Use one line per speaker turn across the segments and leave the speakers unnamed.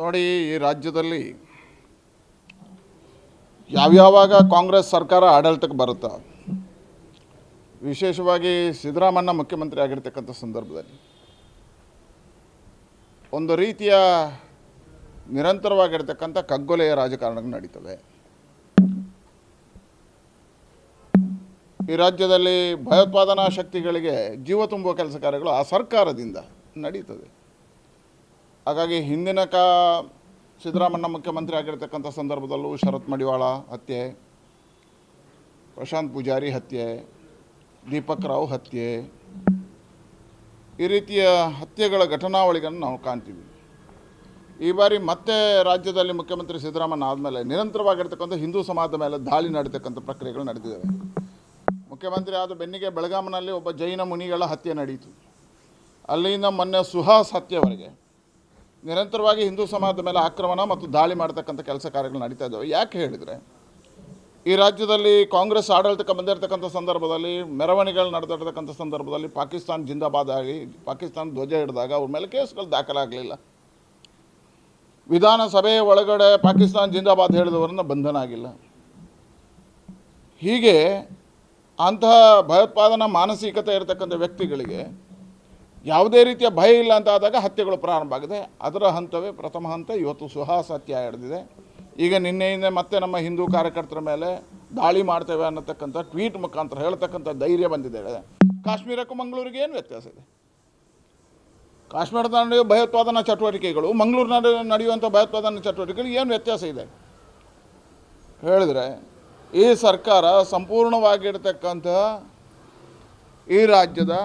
ನೋಡಿ, ಈ ರಾಜ್ಯದಲ್ಲಿ ಯಾವ್ಯಾವಾಗ ಕಾಂಗ್ರೆಸ್ ಸರ್ಕಾರ ಆಡಳಿತಕ್ಕೆ ಬರುತ್ತ, ವಿಶೇಷವಾಗಿ ಸಿದ್ದರಾಮಣ್ಣ ಮುಖ್ಯಮಂತ್ರಿ ಆಗಿರ್ತಕ್ಕಂಥ ಸಂದರ್ಭದಲ್ಲಿ, ಒಂದು ರೀತಿಯ ನಿರಂತರವಾಗಿರ್ತಕ್ಕಂಥ ಕಗ್ಗೊಲೆಯ ರಾಜಕಾರಣಗಳು ನಡೀತವೆ. ಈ ರಾಜ್ಯದಲ್ಲಿ ಭಯೋತ್ಪಾದನಾ ಶಕ್ತಿಗಳಿಗೆ ಜೀವ ತುಂಬುವ ಕೆಲಸ ಕಾರ್ಯಗಳು ಆ ಸರ್ಕಾರದಿಂದ ನಡೀತದೆ ಹಾಗಾಗಿ ಹಿಂದಿನ ಕಾ ಸಿದ್ದರಾಮಣ್ಣ ಮುಖ್ಯಮಂತ್ರಿ ಆಗಿರ್ತಕ್ಕಂಥ ಸಂದರ್ಭದಲ್ಲೂ ಶರತ್ ಮಡಿವಾಳ ಹತ್ಯೆ, ಪ್ರಶಾಂತ್ ಪೂಜಾರಿ ಹತ್ಯೆ, ದೀಪಕ್ ರಾವ್ ಹತ್ಯೆ, ಈ ರೀತಿಯ ಹತ್ಯೆಗಳ ಘಟನಾವಳಿಗಳನ್ನು ನಾವು ಕಾಣ್ತೀವಿ. ಈ ಬಾರಿ ಮತ್ತೆ ರಾಜ್ಯದಲ್ಲಿ ಮುಖ್ಯಮಂತ್ರಿ ಸಿದ್ದರಾಮಣ್ಣ ಆದಮೇಲೆ ನಿರಂತರವಾಗಿರ್ತಕ್ಕಂಥ ಹಿಂದೂ ಸಮಾಜದ ಮೇಲೆ ದಾಳಿ ನಡೀತಕ್ಕಂಥ ಪ್ರಕ್ರಿಯೆಗಳು ನಡೆದಿದ್ದಾವೆ ಮುಖ್ಯಮಂತ್ರಿ ಆದ ಬೆನ್ನಿಗೆ ಬೆಳಗಾಂನಲ್ಲಿ ಒಬ್ಬ ಜೈನ ಮುನಿಗಳ ಹತ್ಯೆ ನಡೆಯಿತು ಅಲ್ಲಿಂದ ಮೊನ್ನೆ ಸುಹಾಸ್ ಹತ್ಯೆವರೆಗೆ ನಿರಂತರವಾಗಿ ಹಿಂದೂ ಸಮಾಜದ ಮೇಲೆ ಆಕ್ರಮಣ ಮತ್ತು ದಾಳಿ ಮಾಡ್ತಕ್ಕಂಥ ಕೆಲಸ ಕಾರ್ಯಗಳು ನಡೀತಾ ಇದ್ದಾವೆ. ಯಾಕೆ ಹೇಳಿದರೆ, ಈ ರಾಜ್ಯದಲ್ಲಿ ಕಾಂಗ್ರೆಸ್ ಆಡಳಿತಕ್ಕೆ ಬಂದಿರತಕ್ಕಂಥ ಸಂದರ್ಭದಲ್ಲಿ, ಮೆರವಣಿಗೆಗಳು ನಡೆದಿರ್ತಕ್ಕಂಥ ಸಂದರ್ಭದಲ್ಲಿ ಪಾಕಿಸ್ತಾನ ಜಿಂದಾಬಾದ್ ಆಗಿ ಪಾಕಿಸ್ತಾನ ಧ್ವಜ ಹಿಡಿದಾಗ ಅವ್ರ ಮೇಲೆ ಕೇಸ್ಗಳು ದಾಖಲಾಗಲಿಲ್ಲ. ವಿಧಾನಸಭೆಯ ಒಳಗಡೆ ಪಾಕಿಸ್ತಾನ ಜಿಂದಾಬಾದ್ ಹೇಳಿದವರನ್ನ ಬಂಧನ ಆಗಿಲ್ಲ. ಹೀಗೆ ಅಂತಹ ಭಯೋತ್ಪಾದನಾ ಮಾನಸಿಕತೆ ಇರತಕ್ಕಂಥ ವ್ಯಕ್ತಿಗಳಿಗೆ ಯಾವುದೇ ರೀತಿಯ ಭಯ ಇಲ್ಲ ಅಂತ ಆದಾಗ ಹತ್ಯೆಗಳು ಪ್ರಾರಂಭ ಆಗಿದೆ. ಅದರ ಹಂತವೇ ಪ್ರಥಮ ಹಂತ ಇವತ್ತು ಸುಹಾಸ್ ಹತ್ಯೆ ಹಿಡಿದಿದೆ ಈಗ ನಿನ್ನೆಯಿಂದ ಮತ್ತೆ ನಮ್ಮ ಹಿಂದೂ ಕಾರ್ಯಕರ್ತರ ಮೇಲೆ ದಾಳಿ ಮಾಡ್ತೇವೆ ಅನ್ನತಕ್ಕಂಥ ಟ್ವೀಟ್ ಮುಖಾಂತರ ಹೇಳ್ತಕ್ಕಂಥ ಧೈರ್ಯ ಬಂದಿದೆ. ಕಾಶ್ಮೀರಕ್ಕೂ ಮಂಗಳೂರಿಗೆ ಏನು ವ್ಯತ್ಯಾಸ ಇದೆ? ಕಾಶ್ಮೀರದ ನಡೆಯುವ ಭಯೋತ್ಪಾದನಾ ಚಟುವಟಿಕೆಗಳು ಮಂಗಳೂರಿನಲ್ಲಿ ನಡೆಯುವಂಥ ಭಯೋತ್ಪಾದನಾ ಚಟುವಟಿಕೆಗಳು ಏನು ವ್ಯತ್ಯಾಸ ಇದೆ? ಹೇಳಿದ್ರೆ ಈ ಸರ್ಕಾರ ಸಂಪೂರ್ಣವಾಗಿರ್ತಕ್ಕಂತಹ ಈ ರಾಜ್ಯದ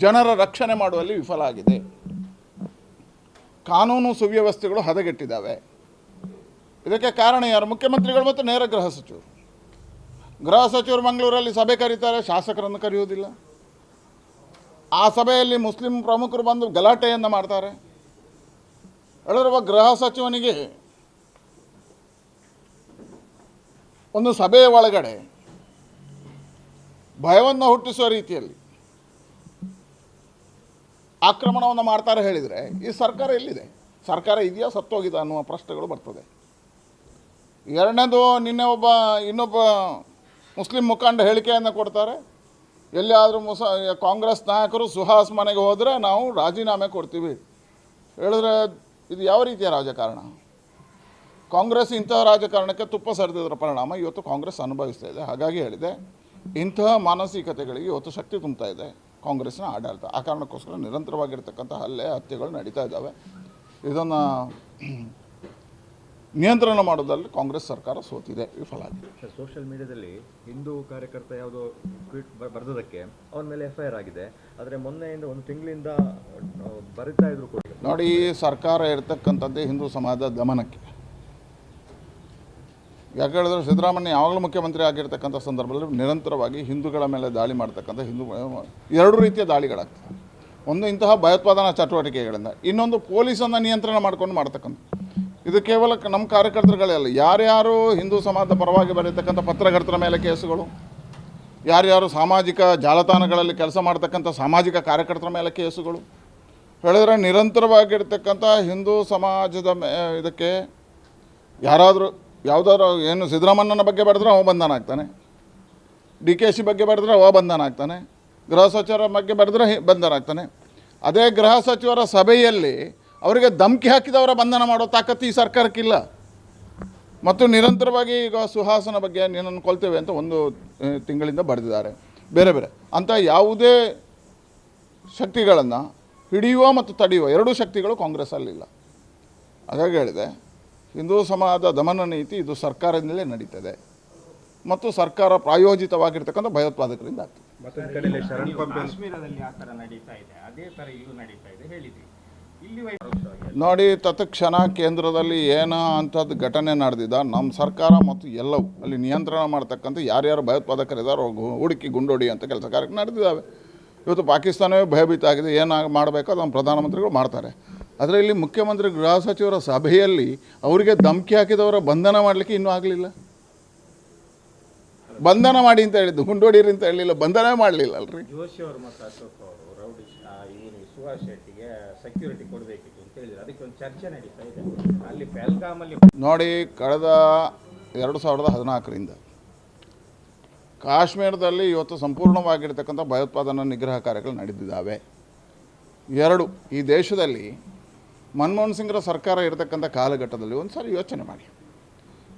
ಜನರ ರಕ್ಷಣೆ ಮಾಡುವಲ್ಲಿ ವಿಫಲ ಆಗಿದೆ. ಕಾನೂನು ಸುವ್ಯವಸ್ಥೆಗಳು ಹದಗೆಟ್ಟಿದ್ದಾವೆ. ಇದಕ್ಕೆ ಕಾರಣ ಯಾರು? ಮುಖ್ಯಮಂತ್ರಿಗಳು ಮತ್ತು ನೇರ ಗೃಹ ಸಚಿವರು. ಗೃಹ ಸಚಿವರು ಮಂಗಳೂರಲ್ಲಿ ಸಭೆ ಕರೀತಾರೆ, ಶಾಸಕರನ್ನು ಕರೆಯುವುದಿಲ್ಲ. ಆ ಸಭೆಯಲ್ಲಿ ಮುಸ್ಲಿಂ ಪ್ರಮುಖರು ಬಂದು ಗಲಾಟೆಯನ್ನು ಮಾಡ್ತಾರೆ. ಒಬ್ಬ ಗೃಹ ಸಚಿವನಿಗೆ ಒಂದು ಸಭೆಯ ಒಳಗಡೆ ಭಯವನ್ನು ಹುಟ್ಟಿಸುವ ರೀತಿಯಲ್ಲಿ ಆಕ್ರಮಣವನ್ನು ಮಾಡ್ತಾರೆ ಹೇಳಿದರೆ ಈ ಸರ್ಕಾರ ಎಲ್ಲಿದೆ? ಸರ್ಕಾರ ಇದೆಯಾ ಸತ್ತೋಗಿದೆ ಅನ್ನುವ ಪ್ರಶ್ನೆಗಳು ಬರ್ತದೆ. ಎರಡನೇದು, ನಿನ್ನೆ ಒಬ್ಬ ಇನ್ನೊಬ್ಬ ಮುಸ್ಲಿಂ ಮುಖಂಡ ಹೇಳಿಕೆಯನ್ನು ಕೊಡ್ತಾರೆ. ಎಲ್ಲಿಯಾದರೂ ಮುಸ, ಕಾಂಗ್ರೆಸ್ ನಾಯಕರು ಸುಹಾಸ್ ಮನೆಗೆ ಹೋದರೆ ನಾವು ರಾಜೀನಾಮೆ ಕೊಡ್ತೀವಿ. ಹೇಳಿದ್ರೆ ಇದು ಯಾವ ರೀತಿಯ ರಾಜಕಾರಣ? ಕಾಂಗ್ರೆಸ್ ಇಂತಹ ರಾಜಕಾರಣಕ್ಕೆ ತುಪ್ಪ ಸರಿದಿದ್ರ ಪರಿಣಾಮ ಇವತ್ತು ಕಾಂಗ್ರೆಸ್ ಅನುಭವಿಸ್ತಾ ಇದೆ. ಹಾಗಾಗಿ ಹೇಳಿದೆ, ಇಂತಹ ಮಾನಸಿಕತೆಗಳಿಗೆ ಇವತ್ತು ಶಕ್ತಿ ತುಂಬ್ತಾ ಇದೆ. ಕಾಂಗ್ರೆಸ್ನ ಆಡಳಿತ. ಆ ಕಾರಣಕ್ಕೋಸ್ಕರ ನಿರಂತರವಾಗಿರ್ತಕ್ಕಂಥ ಹಲ್ಲೆ ಹತ್ಯೆಗಳು ನಡೀತಾ ಇದ್ದಾವೆ. ಇದನ್ನು ನಿಯಂತ್ರಣ ಮಾಡೋದ್ರಲ್ಲಿ ಕಾಂಗ್ರೆಸ್ ಸರ್ಕಾರ ಸೋತಿದೆ ವಿಫಲ ಆಗಿದೆ
ಸೋಷಿಯಲ್ ಮೀಡಿಯಾದಲ್ಲಿ ಹಿಂದೂ ಕಾರ್ಯಕರ್ತ ಯಾವುದೋ ಟ್ವೀಟ್ ಬರೆದೋದಕ್ಕೆ ಅವನ ಮೇಲೆ ಎಫ್ ಐ ಆರ್ ಆಗಿದೆ. ಆದರೆ ಮೊನ್ನೆಯಿಂದ ಒಂದು ತಿಂಗಳಿಂದ ಬರಿತಾ ಇದ್ರು ಕೂಡ.
ನೋಡಿ ಸರ್ಕಾರ ಇರ್ತಕ್ಕಂಥದ್ದೇ ಹಿಂದೂ ಸಮಾಜದ ದಮನಕ್ಕೆ. ಯಾಕೆ ಹೇಳಿದ್ರೆ ಸಿದ್ದರಾಮಯ್ಯ ಯಾವಾಗಲೂ ಮುಖ್ಯಮಂತ್ರಿ ಆಗಿರ್ತಕ್ಕಂಥ ಸಂದರ್ಭದಲ್ಲಿ ನಿರಂತರವಾಗಿ ಹಿಂದೂಗಳ ಮೇಲೆ ದಾಳಿ ಮಾಡ್ತಕ್ಕಂಥ ಹಿಂದೂ, ಎರಡು ರೀತಿಯ ದಾಳಿಗಳಾಗ್ತದೆ ಒಂದು ಇಂತಹ ಭಯೋತ್ಪಾದನಾ ಚಟುವಟಿಕೆಗಳಿಂದ, ಇನ್ನೊಂದು ಪೊಲೀಸನ್ನು ನಿಯಂತ್ರಣ ಮಾಡ್ಕೊಂಡು ಮಾಡ್ತಕ್ಕಂಥ. ಇದು ಕೇವಲ ನಮ್ಮ ಕಾರ್ಯಕರ್ತರುಗಳೇ ಅಲ್ಲ, ಯಾರ್ಯಾರು ಹಿಂದೂ ಸಮಾಜದ ಪರವಾಗಿ ಬರೀತಕ್ಕಂಥ ಪತ್ರಕರ್ತರ ಮೇಲೆ ಕೇಸುಗಳು, ಯಾರ್ಯಾರು ಸಾಮಾಜಿಕ ಜಾಲತಾಣಗಳಲ್ಲಿ ಕೆಲಸ ಮಾಡ್ತಕ್ಕಂಥ ಸಾಮಾಜಿಕ ಕಾರ್ಯಕರ್ತರ ಮೇಲೆ ಕೇಸುಗಳು, ಹೇಳಿದ್ರೆ ನಿರಂತರವಾಗಿರ್ತಕ್ಕಂಥ ಹಿಂದೂ ಸಮಾಜದ ಮೇ, ಇದಕ್ಕೆ ಯಾರಾದರೂ ಯಾವುದಾದ್ರು ಏನು ಸಿದ್ದರಾಮಣ್ಣನ ಬಗ್ಗೆ ಬರೆದ್ರೆ ಅವ ಬಂಧನ ಆಗ್ತಾನೆ. ಡಿ ಕೆ ಸಿ ಬಗ್ಗೆ ಬರೆದ್ರೆ ಅವ ಬಂಧನ ಆಗ್ತಾನೆ. ಗೃಹ ಸಚಿವರ ಬಗ್ಗೆ ಬರೆದ್ರೆ ಬಂಧನ ಆಗ್ತಾನೆ. ಅದೇ ಗೃಹ ಸಚಿವರ ಸಭೆಯಲ್ಲಿ ಅವರಿಗೆ ಧಮಕಿ ಹಾಕಿದವರ ಬಂಧನ ಮಾಡೋ ತಾಕತ್ತು ಈ ಸರ್ಕಾರಕ್ಕಿಲ್ಲ. ಮತ್ತು ನಿರಂತರವಾಗಿ ಈಗ ಸುಹಾಸನ ಬಗ್ಗೆ ನಿನ್ನನ್ನು ಕೊಲ್ತೇವೆ ಅಂತ ಒಂದು ತಿಂಗಳಿಂದ ಬರೆದಿದ್ದಾರೆ. ಬೇರೆ ಬೇರೆ. ಅಂಥ ಯಾವುದೇ ಶಕ್ತಿಗಳನ್ನು ಹಿಡಿಯುವ ಮತ್ತು ತಡೆಯುವ ಎರಡೂ ಶಕ್ತಿಗಳು ಕಾಂಗ್ರೆಸ್ಸಲ್ಲಿಲ್ಲ. ಹಾಗಾಗಿ ಹೇಳಿದೆ. ಹಿಂದೂ ಸಮಾಜದ ದಮನ ನೀತಿ ಇದು ಸರ್ಕಾರದಿಂದಲೇ ನಡೀತದೆ. ಮತ್ತು ಸರ್ಕಾರ ಪ್ರಾಯೋಜಿತವಾಗಿರ್ತಕ್ಕಂಥ ಭಯೋತ್ಪಾದಕರಿಂದ ಆಗ್ತದೆ. ನೋಡಿ ತತ್ಕ್ಷಣ ಕೇಂದ್ರದಲ್ಲಿ ಏನ ಅಂಥದ್ದು ಘಟನೆ ನಡೆದಿದ್ದ ನಮ್ಮ ಸರ್ಕಾರ ಮತ್ತು ಎಲ್ಲವೂ ಅಲ್ಲಿ ನಿಯಂತ್ರಣ ಮಾಡ್ತಕ್ಕಂಥ ಯಾರ್ಯಾರು ಭಯೋತ್ಪಾದಕರಿದ್ದಾರೋ ಹುಡುಕಿ ಗುಂಡೋಡಿ ಅಂತ ಕೆಲಸ ಕಾರ್ಯಕ್ರಮ ನಡೆದಿದ್ದಾವೆ. ಇವತ್ತು ಪಾಕಿಸ್ತಾನವೇ ಭಯಭೀತ ಆಗಿದೆ. ಏನಾಗ ಮಾಡಬೇಕೋ ಅದನ್ನು ಪ್ರಧಾನಮಂತ್ರಿಗಳು ಮಾಡ್ತಾರೆ. ಆದರೆ ಇಲ್ಲಿ ಮುಖ್ಯಮಂತ್ರಿ ಗೃಹ ಸಚಿವರ ಸಭೆಯಲ್ಲಿ ಅವರಿಗೆ ಧಮಕಿ ಹಾಕಿದವರ ಬಂಧನ ಮಾಡಲಿಕ್ಕೆ ಇನ್ನೂ ಆಗಲಿಲ್ಲ. ಬಂಧನ ಮಾಡಿ ಅಂತ ಹೇಳಿದ್ದು ಗುಂಡೊಡೀರಿ ಅಂತ ಹೇಳಿಲ್ಲ ಬಂಧನ ಮಾಡಲಿಲ್ಲ ಅಲ್ರಿ.
ಜೋಶಿ ಅವರು ಮತ್ತು ಅಶೋಕ್ ಅವರು ರೌಡಿ ಸುಭಾಷ್ ಶೆಟ್ಟಿಗೆ ಸೆಕ್ಯೂರಿಟಿ ಕೊಡಬೇಕಿತ್ತು ಅಂತ ಹೇಳಿದ್ರು. ಚರ್ಚೆ ನಡೀತಾ ಇದೆ. ಅಲ್ಲಿ ಬೆಲ್ಗಾಮಲ್ಲಿ
ನೋಡಿ ಕಳೆದ ಎರಡು ಸಾವಿರದ ಹದಿನಾಲ್ಕರಿಂದ ಕಾಶ್ಮೀರದಲ್ಲಿ ಇವತ್ತು ಸಂಪೂರ್ಣವಾಗಿರ್ತಕ್ಕಂಥ ಭಯೋತ್ಪಾದನಾ ನಿಗ್ರಹ ಕಾರ್ಯಗಳು ನಡೆದಿದ್ದಾವೆ. ಎರಡು ಈ ದೇಶದಲ್ಲಿ ಮನಮೋಹನ್ ಸಿಂಗ್ರ ಸರ್ಕಾರ ಇರತಕ್ಕಂಥ ಕಾಲಘಟ್ಟದಲ್ಲಿ ಒಂದು ಸಾರಿ ಯೋಚನೆ ಮಾಡಿ.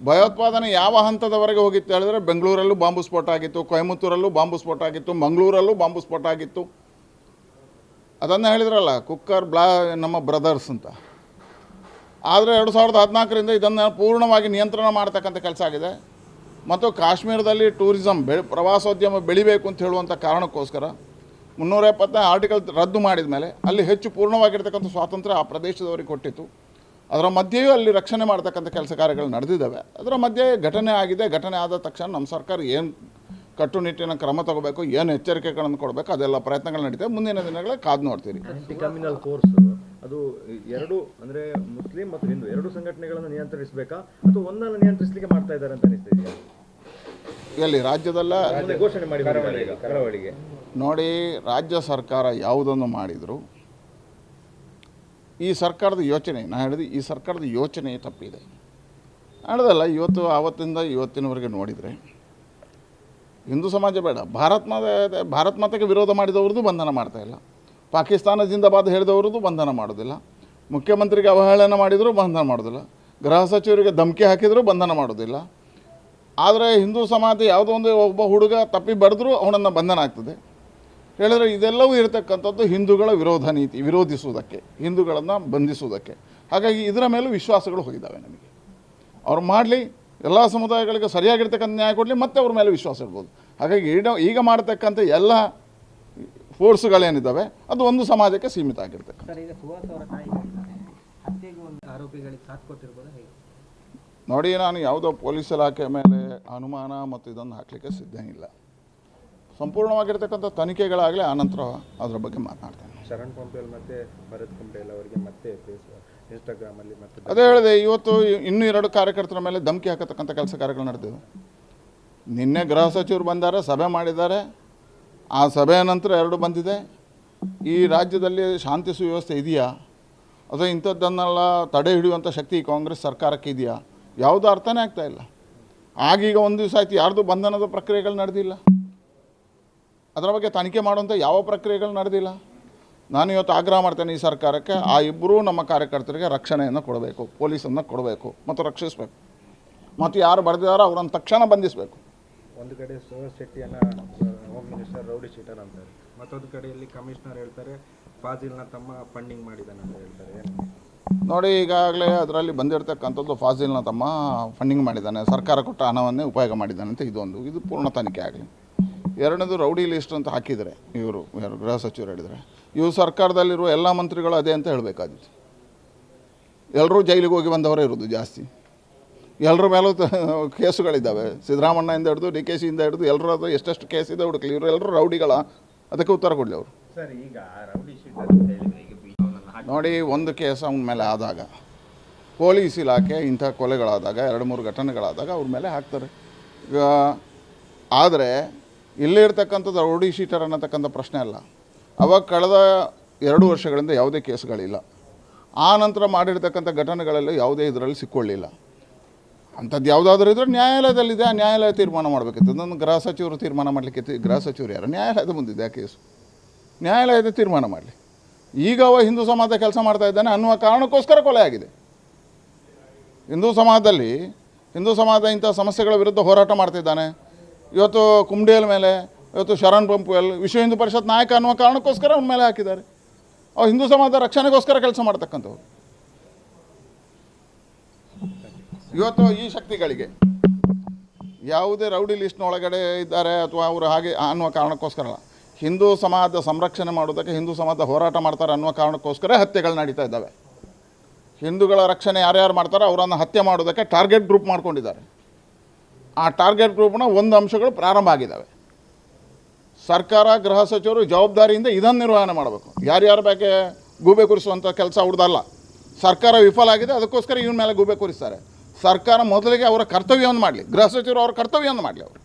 ಭಯೋತ್ಪಾದನೆ ಯಾವ ಹಂತದವರೆಗೆ ಹೋಗಿತ್ತು ಹೇಳಿದ್ರೆ ಬೆಂಗಳೂರಲ್ಲೂ ಬಾಂಬು ಸ್ಫೋಟ ಆಗಿತ್ತು, ಕೊಯಮತ್ತೂರಲ್ಲೂ ಬಾಂಬು ಸ್ಫೋಟ ಆಗಿತ್ತು, ಮಂಗಳೂರಲ್ಲೂ ಬಾಂಬು ಸ್ಫೋಟ ಆಗಿತ್ತು. ಅದನ್ನು ಹೇಳಿದ್ರಲ್ಲ, ಕುಕ್ಕರ್ ಬ್ಲಾ, ನಮ್ಮ ಬ್ರದರ್ಸ್ ಅಂತ. ಆದರೆ ಎರಡು ಸಾವಿರದ ಹದಿನಾಲ್ಕರಿಂದ ಇದನ್ನು ಪೂರ್ಣವಾಗಿ ನಿಯಂತ್ರಣ ಮಾಡ್ತಕ್ಕಂಥ ಕೆಲಸ ಆಗಿದೆ. ಮತ್ತು ಕಾಶ್ಮೀರದಲ್ಲಿ ಟೂರಿಸಂ, ಬೆ, ಪ್ರವಾಸೋದ್ಯಮ ಬೆಳಿಬೇಕು ಅಂತ ಹೇಳುವಂಥ ಕಾರಣಕ್ಕೋಸ್ಕರ ಮುನ್ನೂರ ಎಪ್ಪತ್ತನೇ ಆರ್ಟಿಕಲ್ ರದ್ದು ಮಾಡಿದ ಮೇಲೆ ಅಲ್ಲಿ ಹೆಚ್ಚು ಪೂರ್ಣವಾಗಿರ್ತಕ್ಕಂಥ ಸ್ವಾತಂತ್ರ್ಯ ಆ ಪ್ರದೇಶದವರಿಗೆ ಕೊಟ್ಟಿತ್ತು. ಅದರ ಮಧ್ಯೆಯೂ ಅಲ್ಲಿ ರಕ್ಷಣೆ ಮಾಡ್ತಕ್ಕಂಥ ಕೆಲಸ ಕಾರ್ಯಗಳು ನಡೆದಿದ್ದಾವೆ. ಅದರ ಮಧ್ಯೆ ಘಟನೆ ಆಗಿದೆ. ಘಟನೆ ಆದ ತಕ್ಷಣ ನಮ್ಮ ಸರ್ಕಾರ ಏನು ಕಟ್ಟುನಿಟ್ಟಿನ ಕ್ರಮ ತಗೋಬೇಕು, ಏನು ಎಚ್ಚರಿಕೆಗಳನ್ನು ಕೊಡಬೇಕು, ಅದೆಲ್ಲ ಪ್ರಯತ್ನಗಳು ನಡೀತವೆ. ಮುಂದಿನ ದಿನಗಳಲ್ಲಿ ಕಾದು ನೋಡ್ತೀರಿ.
ಕ್ರಿಮಿನಲ್ ಕೋರ್ಸ್ ಅದು ಎರಡು ಅಂದ್ರೆ ಮುಸ್ಲಿಂ ಮತ್ತು ಹಿಂದೂ ಎರಡು ಸಂಘಟನೆಗಳನ್ನು ನಿಯಂತ್ರಿಸಬೇಕಾ ಅಥವಾ ಒಂದನ್ನು ನಿಯಂತ್ರಿಸಲಿಕ್ಕೆ ಮಾಡ್ತಾ ಇದ್ದಾರೆ ಅಂತ ಅನಿಸ್ತಾ ಇದೆಯಾ?
ಎಲ್ಲಿ ರಾಜ್ಯದಲ್ಲ?
ಘೋಷಣೆ ಮಾಡಿ ಕರಾವಳಿಗೆ
ನೋಡಿ ರಾಜ್ಯ ಸರ್ಕಾರ ಯಾವುದನ್ನು ಮಾಡಿದ್ರು? ಈ ಸರ್ಕಾರದ ಯೋಚನೆ ನಾನು ಹೇಳಿದೆ ಈ ಸರ್ಕಾರದ ಯೋಚನೆ ತಪ್ಪಿದೆ. ನಡೆದಲ್ಲ ಇವತ್ತು ಆವತ್ತಿಂದ ಇವತ್ತಿನವರೆಗೆ ನೋಡಿದರೆ ಹಿಂದೂ ಸಮಾಜ ಬೇಡ. ಭಾರತ ಮಾತೆ ಭಾರತ ಮಾತೆಗೆ ವಿರೋಧ ಮಾಡಿದವ್ರದ್ದು ಬಂಧನ ಮಾಡ್ತಾ ಇಲ್ಲ. ಪಾಕಿಸ್ತಾನ ಜಿಂದಾಬಾದ್ ಹೇಳಿದವ್ರದ್ದು ಬಂಧನ ಮಾಡೋದಿಲ್ಲ. ಮುಖ್ಯಮಂತ್ರಿಗೆ ಅವಹೇಳನ ಮಾಡಿದರೂ ಬಂಧನ ಮಾಡೋದಿಲ್ಲ. ಗೃಹ ಸಚಿವರಿಗೆ ಧಮಕಿ ಹಾಕಿದರೂ ಬಂಧನ ಮಾಡೋದಿಲ್ಲ. ಆದರೆ ಹಿಂದೂ ಸಮಾಜ ಯಾವುದೋ ಒಂದು ಒಬ್ಬ ಹುಡುಗ ತಪ್ಪಿ ಬಡಿದ್ರೂ ಅವನನ್ನು ಬಂಧನ ಆಗ್ತದೆ. ಹೇಳಿದ್ರೆ ಇದೆಲ್ಲವೂ ಇರತಕ್ಕಂಥದ್ದು ಹಿಂದೂಗಳ ವಿರೋಧ ನೀತಿ, ವಿರೋಧಿಸುವುದಕ್ಕೆ, ಹಿಂದೂಗಳನ್ನು ಬಂಧಿಸುವುದಕ್ಕೆ. ಹಾಗಾಗಿ ಇದರ ಮೇಲೂ ವಿಶ್ವಾಸಗಳು ಹೋಗಿದ್ದಾವೆ ನಮಗೆ. ಅವ್ರು ಮಾಡಲಿ, ಎಲ್ಲ ಸಮುದಾಯಗಳಿಗೆ ಸರಿಯಾಗಿರ್ತಕ್ಕಂಥ ನ್ಯಾಯ ಕೊಡಲಿ, ಮತ್ತೆ ಅವ್ರ ಮೇಲೆ ವಿಶ್ವಾಸ ಇಡ್ಬೋದು. ಹಾಗಾಗಿ ಈಗ ಈಗ ಮಾಡತಕ್ಕಂಥ ಎಲ್ಲ ಫೋರ್ಸ್ಗಳೇನಿದ್ದಾವೆ, ಅದು ಒಂದು ಸಮಾಜಕ್ಕೆ ಸೀಮಿತ ಆಗಿರ್ತಕ್ಕಂಥ ನೋಡಿ ನಾನು ಯಾವುದೋ ಪೊಲೀಸ್ ಇಲಾಖೆ ಮೇಲೆ ಅನುಮಾನ ಮತ್ತು ಇದನ್ನು ಹಾಕಲಿಕ್ಕೆ ಸಿದ್ಧ ಇಲ್ಲ. ಸಂಪೂರ್ಣವಾಗಿರ್ತಕ್ಕಂಥ ತನಿಖೆಗಳಾಗಲಿ ಆನಂತರ ಅದರ ಬಗ್ಗೆ ಮಾತನಾಡ್ತೇನೆ.
ಶರಣ್ ಪಂಪೇಲ್ ಮತ್ತೆ ಭರತ್ ಕುಂಬೇಲ್ ಅವರಿಗೆ ಮತ್ತೆ ಇನ್ಸ್ಟಾಗ್ರಾಮಲ್ಲಿ ಮತ್ತೆ
ಅದೇ ಹೇಳಿದೆ ಇವತ್ತು ಇನ್ನೂ ಎರಡು ಕಾರ್ಯಕರ್ತರ ಮೇಲೆ ಧಮಕಿ ಹಾಕತಕ್ಕಂಥ ಕೆಲಸ ಕಾರ್ಯಗಳು ನಡೆದಿವೆ. ನಿನ್ನೆ ಗೃಹ ಸಚಿವರು ಬಂದಾರೆ ಸಭೆ ಮಾಡಿದ್ದಾರೆ. ಆ ಸಭೆಯ ನಂತರ ಎರಡು ಬಂದಿದೆ. ಈ ರಾಜ್ಯದಲ್ಲಿ ಶಾಂತಿ ಸುವ್ಯವಸ್ಥೆ ಇದೆಯಾ? ಅಥವಾ ಇಂಥದ್ದನ್ನೆಲ್ಲ ತಡೆ ಹಿಡಿಯುವಂಥ ಶಕ್ತಿ ಕಾಂಗ್ರೆಸ್ ಸರ್ಕಾರಕ್ಕೆ ಇದೆಯಾ? ಯಾವುದೂ ಅರ್ಥನೇ ಆಗ್ತಾ ಇಲ್ಲ. ಆಗೀಗ ಒಂದು ದಿವಸ ಆಯ್ತು, ಯಾರ್ದು ಬಂಧನದ ಪ್ರಕ್ರಿಯೆಗಳು ನಡೆದಿಲ್ಲ. ಅದರ ಬಗ್ಗೆ ತನಿಖೆ ಮಾಡುವಂಥ ಯಾವ ಪ್ರಕ್ರಿಯೆಗಳು ನಡೆದಿಲ್ಲ. ನಾನು ಇವತ್ತು ಆಗ್ರಹ ಮಾಡ್ತೇನೆ ಈ ಸರ್ಕಾರಕ್ಕೆ, ಆ ಇಬ್ಬರೂ ನಮ್ಮ ಕಾರ್ಯಕರ್ತರಿಗೆ ರಕ್ಷಣೆಯನ್ನು ಕೊಡಬೇಕು, ಪೊಲೀಸನ್ನು ಕೊಡಬೇಕು ಮತ್ತು ರಕ್ಷಿಸಬೇಕು. ಮತ್ತು ಯಾರು ಬರೆದಿದ್ದಾರೋ ಅವರನ್ನು ತಕ್ಷಣ ಬಂಧಿಸಬೇಕು.
ಒಂದು ಕಡೆ ಸುರೇಶ್ ಶೆಟ್ಟಿಯನ್ನ ಹೋಮ್ ಮಿನಿಸ್ಟರ್ ರೌಡಿ ಶೀಟರ್ ಅಂತಾರೆ. ಮತ್ತೊಂದು ಕಡೆಯಲ್ಲಿ ಕಮಿಷನರ್ ಹೇಳ್ತಾರೆ, ಫಾಜಿಲ್ನ ತಮ್ಮ ಫಂಡಿಂಗ್ ಮಾಡಿದ್ದಾನೆ ಅಂತ ಹೇಳ್ತಾರೆ.
ನೋಡಿ, ಈಗಾಗಲೇ ಅದರಲ್ಲಿ ಬಂದಿರತಕ್ಕಂಥದ್ದು ಫಾಸಿಲ್ನ ತಮ್ಮ ಫಂಡಿಂಗ್ ಮಾಡಿದ್ದಾನೆ. ಸರ್ಕಾರ ಕೊಟ್ಟ ಹಣವನ್ನೇ ಉಪಯೋಗ ಮಾಡಿದ್ದಾನೆ ಅಂತ ಇದೊಂದು. ಇದು ಪೂರ್ಣ ತನಿಖೆ ಆಗಲಿ. ಎರಡನೇದು ರೌಡಿ ಲಿಸ್ಟ್ ಅಂತ ಹಾಕಿದರೆ, ಇವರು ಗೃಹ ಸಚಿವರು ಹೇಳಿದರೆ, ಇವರು ಸರ್ಕಾರದಲ್ಲಿರುವ ಎಲ್ಲ ಮಂತ್ರಿಗಳು ಅದೇ ಅಂತ ಹೇಳಬೇಕಾದಿತ್ತು ಎಲ್ಲರೂ ಜೈಲಿಗೆ ಹೋಗಿ ಬಂದವರೇ ಇರೋದು ಜಾಸ್ತಿ. ಎಲ್ಲರ ಮೇಲೂ ಕೇಸುಗಳಿದ್ದಾವೆ. ಸಿದ್ದರಾಮಣ್ಣಯಿಂದ ಹಿಡಿದು, ಡಿ ಕೆ ಸಿಯಿಂದ ಹಿಡಿದು ಅದು ಎಷ್ಟೆಷ್ಟು ಕೇಸ್ ಇದೆ ಹುಡುಕಲಿ. ಇವರು ಎಲ್ಲರೂ ರೌಡಿಗಳ, ಅದಕ್ಕೆ ಉತ್ತರ ಕೊಡಲಿ ಅವರು. ನೋಡಿ, ಒಂದು ಕೇಸ್ ಅವನ ಮೇಲೆ ಆದಾಗ, ಪೊಲೀಸ್ ಇಲಾಖೆ ಇಂಥ ಕೊಲೆಗಳಾದಾಗ, ಎರಡು ಮೂರು ಘಟನೆಗಳಾದಾಗ ಅವ್ರ ಮೇಲೆ ಹಾಕ್ತಾರೆ. ಈಗ, ಆದರೆ ಇಲ್ಲಿರ್ತಕ್ಕಂಥದ್ದು ರೌಡಿ ಶೀಟರ್ ಅನ್ನತಕ್ಕಂಥ ಪ್ರಶ್ನೆ ಅಲ್ಲ. ಅವಾಗ ಕಳೆದ ಎರಡು ವರ್ಷಗಳಿಂದ ಯಾವುದೇ ಕೇಸ್ಗಳಿಲ್ಲ. ಆ ನಂತರ ಮಾಡಿರ್ತಕ್ಕಂಥ ಘಟನೆಗಳಲ್ಲಿ ಯಾವುದೇ ಇದರಲ್ಲಿ ಸಿಕ್ಕೊಳ್ಳಿಲ್ಲ. ಅಂಥದ್ದು ಯಾವುದಾದ್ರೂ ಇದ್ದರೆ ನ್ಯಾಯಾಲಯದಲ್ಲಿದೆ, ಆ ನ್ಯಾಯಾಲಯ ತೀರ್ಮಾನ ಮಾಡಬೇಕಿತ್ತು. ನನ್ನ ಗೃಹ ಸಚಿವರು ತೀರ್ಮಾನ ಮಾಡಲಿಕ್ಕೆ ಗೃಹ ಸಚಿವರು ಯಾರು? ನ್ಯಾಯಾಲಯದ ಮುಂದಿದೆ ಆ ಕೇಸು. ನ್ಯಾಯಾಲಯದ ತೀರ್ಮಾನ ಮಾಡಲಿ. ಈಗ ಅವ ಹಿಂದೂ ಸಮಾಜದ ಕೆಲಸ ಮಾಡ್ತಾ ಇದ್ದಾನೆ ಅನ್ನುವ ಕಾರಣಕ್ಕೋಸ್ಕರ ಕೊಲೆ ಆಗಿದೆ. ಹಿಂದೂ ಸಮಾಜದಲ್ಲಿ, ಹಿಂದೂ ಸಮಾಜದ ಇಂಥ ಸಮಸ್ಯೆಗಳ ವಿರುದ್ಧ ಹೋರಾಟ ಮಾಡ್ತಿದ್ದಾನೆ. ಇವತ್ತು ಕುಂಬೇಲ್ ಮೇಲೆ, ಇವತ್ತು ಶರಣ್ ಪಂಪುವೆಲ್ ವಿಶ್ವ ಹಿಂದೂ ಪರಿಷತ್ ನಾಯಕ ಅನ್ನುವ ಕಾರಣಕ್ಕೋಸ್ಕರ ಅವನ ಮೇಲೆ ಹಾಕಿದ್ದಾರೆ. ಅವ ಹಿಂದೂ ಸಮಾಜದ ರಕ್ಷಣೆಗೋಸ್ಕರ ಕೆಲಸ ಮಾಡ್ತಕ್ಕಂಥವ್ರು. ಇವತ್ತು ಈ ಶಕ್ತಿಗಳಿಗೆ ಯಾವುದೇ ರೌಡಿ ಲಿಸ್ಟ್ನ ಒಳಗಡೆ ಇದ್ದಾರೆ ಅಥವಾ ಅವರು ಹಾಗೆ ಅನ್ನುವ ಕಾರಣಕ್ಕೋಸ್ಕರ ಹಿಂದೂ ಸಮಾಜದ ಸಂರಕ್ಷಣೆ ಮಾಡೋದಕ್ಕೆ ಹಿಂದೂ ಸಮಾಜ ಹೋರಾಟ ಮಾಡ್ತಾರೆ ಅನ್ನೋ ಕಾರಣಕ್ಕೋಸ್ಕರ ಹತ್ಯೆಗಳು ನಡೀತಾ ಇದ್ದಾವೆ. ಹಿಂದೂಗಳ ರಕ್ಷಣೆ ಯಾರ್ಯಾರು ಮಾಡ್ತಾರೋ ಅವರನ್ನು ಹತ್ಯೆ ಮಾಡೋದಕ್ಕೆ ಟಾರ್ಗೆಟ್ ಗ್ರೂಪ್ ಮಾಡ್ಕೊಂಡಿದ್ದಾರೆ. ಆ ಟಾರ್ಗೆಟ್ ಗ್ರೂಪ್ನ ಒಂದು ಅಂಶಗಳು ಪ್ರಾರಂಭ ಆಗಿದ್ದಾವೆ. ಸರ್ಕಾರ, ಗೃಹ ಸಚಿವರು ಜವಾಬ್ದಾರಿಯಿಂದ ಇದನ್ನು ನಿರ್ವಹಣೆ ಮಾಡಬೇಕು. ಯಾರ್ಯಾರ ಬಗ್ಗೆ ಗೂಬೆ ಕೂರಿಸುವಂಥ ಕೆಲಸ ಅವ್ರದ್ದಲ್ಲ. ಸರ್ಕಾರ ವಿಫಲ ಆಗಿದೆ, ಅದಕ್ಕೋಸ್ಕರ ಇವನ ಮೇಲೆ ಗೂಬೆ ಕೂರಿಸ್ತಾರೆ. ಸರ್ಕಾರ ಮೊದಲಿಗೆ ಅವರ ಕರ್ತವ್ಯವನ್ನು ಮಾಡಲಿ. ಗೃಹ ಸಚಿವರು ಅವರ ಕರ್ತವ್ಯವನ್ನು ಮಾಡಲಿ ಅವರು.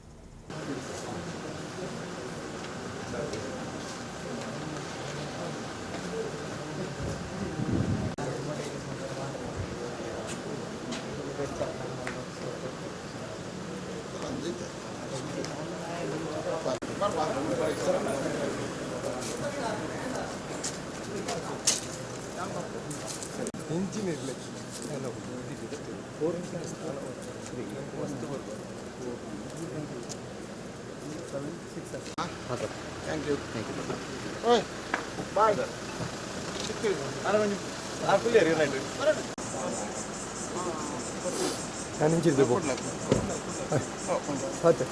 Thank you thank you bye
ഞാൻ ഇഞ്ചിരുന്ന്
പോകും
അതെ